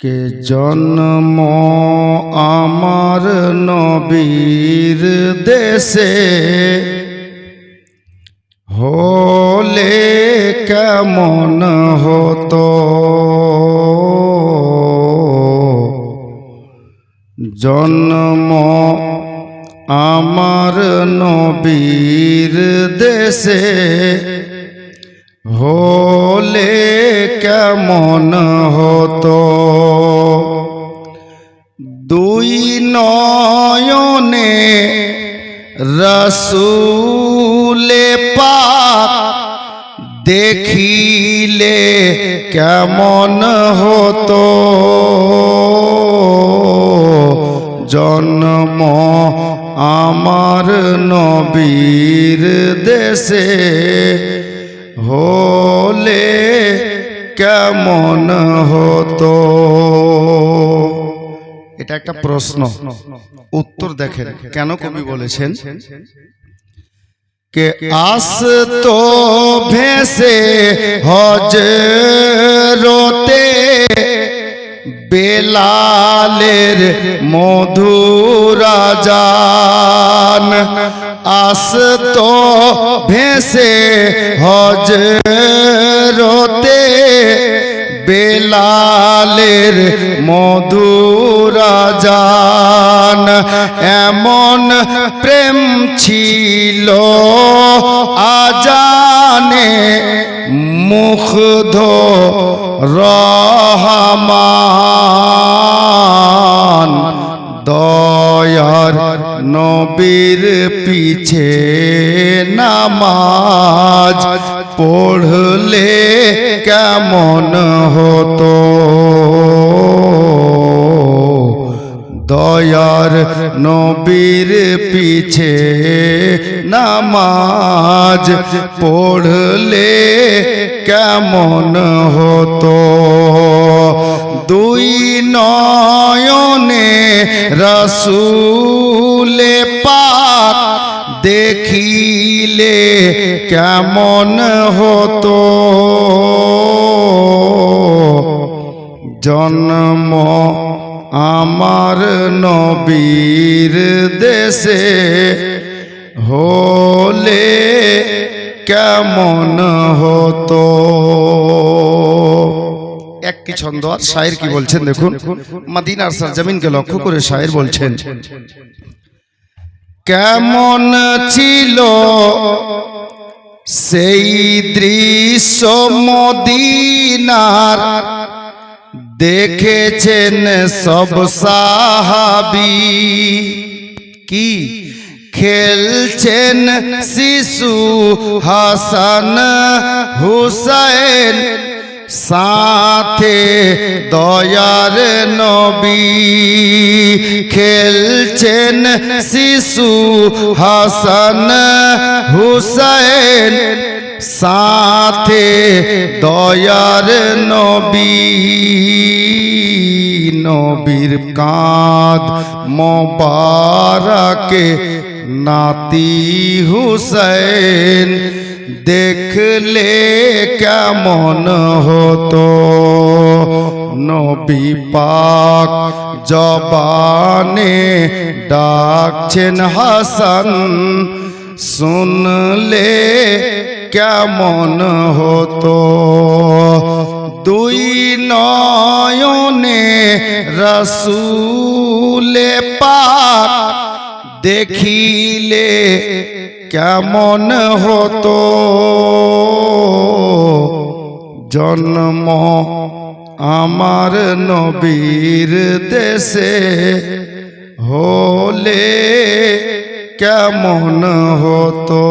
কে জন্ম আমার নবীর দেশে? হলে কেমন হতো? জন্ম আমার নবীর দেশে হলে কেমন হতো? দুই নয়নে রসুলে পাক দেখিলে কেমন হতো? জন্ম আমার নবীর দেশে হলে কেমন হতো? এটা একটা প্রশ্ন। উত্তর দেখেন। কেন কবি বলেছেন? কে আস তো ভেসে হজ রোতে বেলালের মধুরাজান আস তো ভেসে হজ রোতে বেলালের মধুরাজান এমন প্রেম ছিল মুগ্ধ রহমান দয়ার নবীর পিছে নামাজ পড়লে কেমন হতো? দয়ার নবীর পিছে নামাজ পড়লে কেমন হতো? দুই নয়নে রসুলে পাক দেখিলে কেমন হতো? জন্ম আমার নবীর দেশে হলে কেমন হতো? একটি ছন্দ আর? শায়ের কি বলছেন দেখুন। মাদিনার সরজমিনকে লক্ষ্য করে শায়ের বলছেন, কেমন ছিল সেই দৃশ্য মদিনার দেখেছেন সব সাহাবি কি খেলছেন শিশু হাসান হুসাইন সাথে দয়ার নবী খেলছেন শিশু হাসান হুসাইন সাথে দয়ার নবী, নবীর কাঁদ মোবারকে নাতি হুসেন। দেখলে কেমন হতো? নবী পাক জবানে ডাকছেন হাসান, শুনলে কেমন হতো? দুই নয়নে রসুলে পাক দেখিলে কেমন হতো? জন্ম আমার নবীর দেশে হলে কেমন হতো?